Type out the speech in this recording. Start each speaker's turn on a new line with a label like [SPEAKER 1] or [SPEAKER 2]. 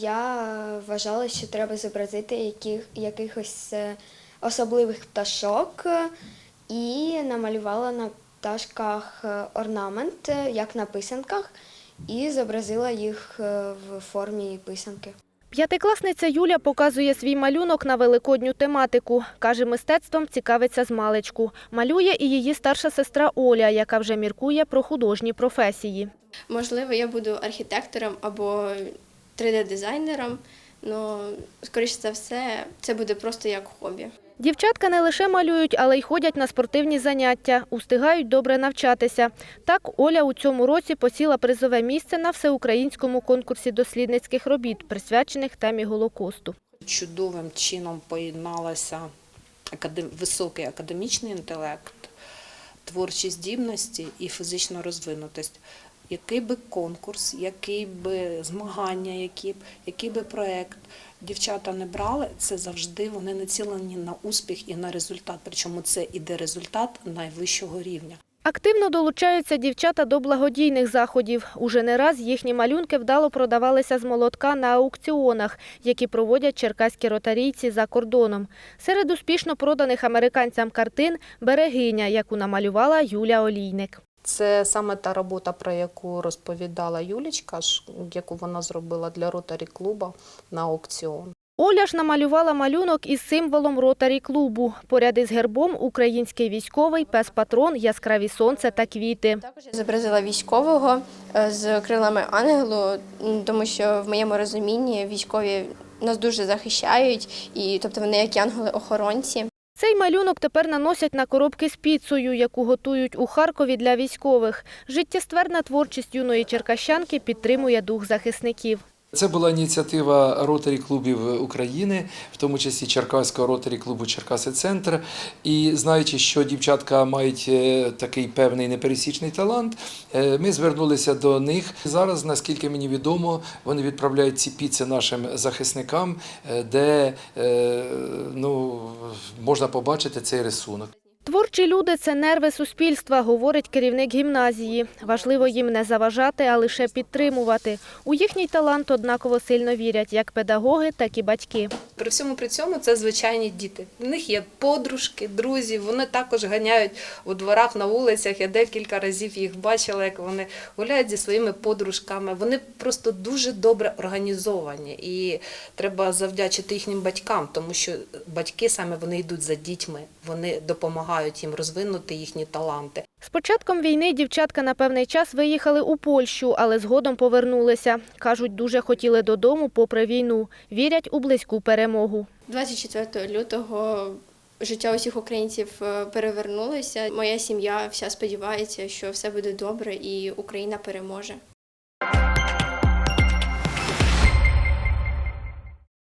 [SPEAKER 1] Я вважала, що треба зобразити яких, якихось е, особливих пташок е, і намалювала на пташках е, орнамент, як на писанках, і зобразила їх в формі писанки.
[SPEAKER 2] П'ятикласниця Юля показує свій малюнок на великодню тематику. Каже, мистецтвом цікавиться з маличку. Малює і її старша сестра Оля, яка вже міркує про художні професії.
[SPEAKER 3] Можливо, я буду архітектором або 3D-дизайнером, але, скоріше за все, це буде просто як хобі.
[SPEAKER 2] Дівчатка не лише малюють, але й ходять на спортивні заняття, устигають добре навчатися. Так, Оля у цьому році посіла призове місце на всеукраїнському конкурсі дослідницьких робіт, присвячених темі Голокосту.
[SPEAKER 4] чудовим чином поєдналася високий академічний інтелект, творчі здібності і фізична розвинутість. Який би конкурс, який би змагання, які який би проект дівчата не брали, це завжди вони націлені на успіх і на результат. Причому це іде результат найвищого рівня.
[SPEAKER 2] Активно долучаються дівчата до благодійних заходів. Уже не раз їхні малюнки вдало продавалися з молотка на аукціонах, які проводять черкаські ротарійці за кордоном. Серед успішно проданих американцям картин берегиня, яку намалювала Юля Олійник.
[SPEAKER 4] Це саме та робота, про яку розповідала Юлічка, ж, яку вона зробила для ротарі клуба на аукціон.
[SPEAKER 2] Оля ж намалювала малюнок із символом ротарі клубу. Поряд із гербом український військовий, пес-патрон, яскраві сонце та квіти.
[SPEAKER 3] Також я зобразила військового е, з крилами ангелу, тому що в моєму розумінні військові нас дуже захищають, і тобто вони як янголи-охоронці.
[SPEAKER 2] Цей малюнок тепер наносять на коробки з піцею, яку готують у Харкові для військових. Життєстверна творчість юної черкащанки підтримує дух захисників.
[SPEAKER 5] Це була ініціатива ротарі клубів України, в тому числі Черкаського ротарі клубу Черкаси Центр. І знаючи, що дівчатка мають е, такий певний непересічний талант, е, ми звернулися до них. Зараз, наскільки мені відомо, вони відправляють ці піци нашим захисникам, е, де ну, можна побачити цей рисунок.
[SPEAKER 2] Творчі люди – це нерви суспільства, говорить керівник гімназії. Важливо їм не заважати, а лише підтримувати. У їхній талант однаково сильно вірять як педагоги, так і батьки.
[SPEAKER 6] При всьому при цьому це звичайні діти. В них є подружки, друзі. Вони також ганяють у дворах на вулицях. Я декілька разів їх бачила, як вони гуляють зі своїми подружками. Вони просто дуже добре організовані, і треба завдячити їхнім батькам, тому що батьки саме вони йдуть за дітьми, вони допомагають їм розвинути їхні таланти.
[SPEAKER 2] З початком війни дівчатка на певний час виїхали у Польщу, але згодом повернулися. Кажуть, дуже хотіли додому попри війну. Вірять у близьку перемогу.
[SPEAKER 3] 24 лютого життя усіх українців е, перевернулося. Моя сім'я вся сподівається, що все буде добре і Україна переможе.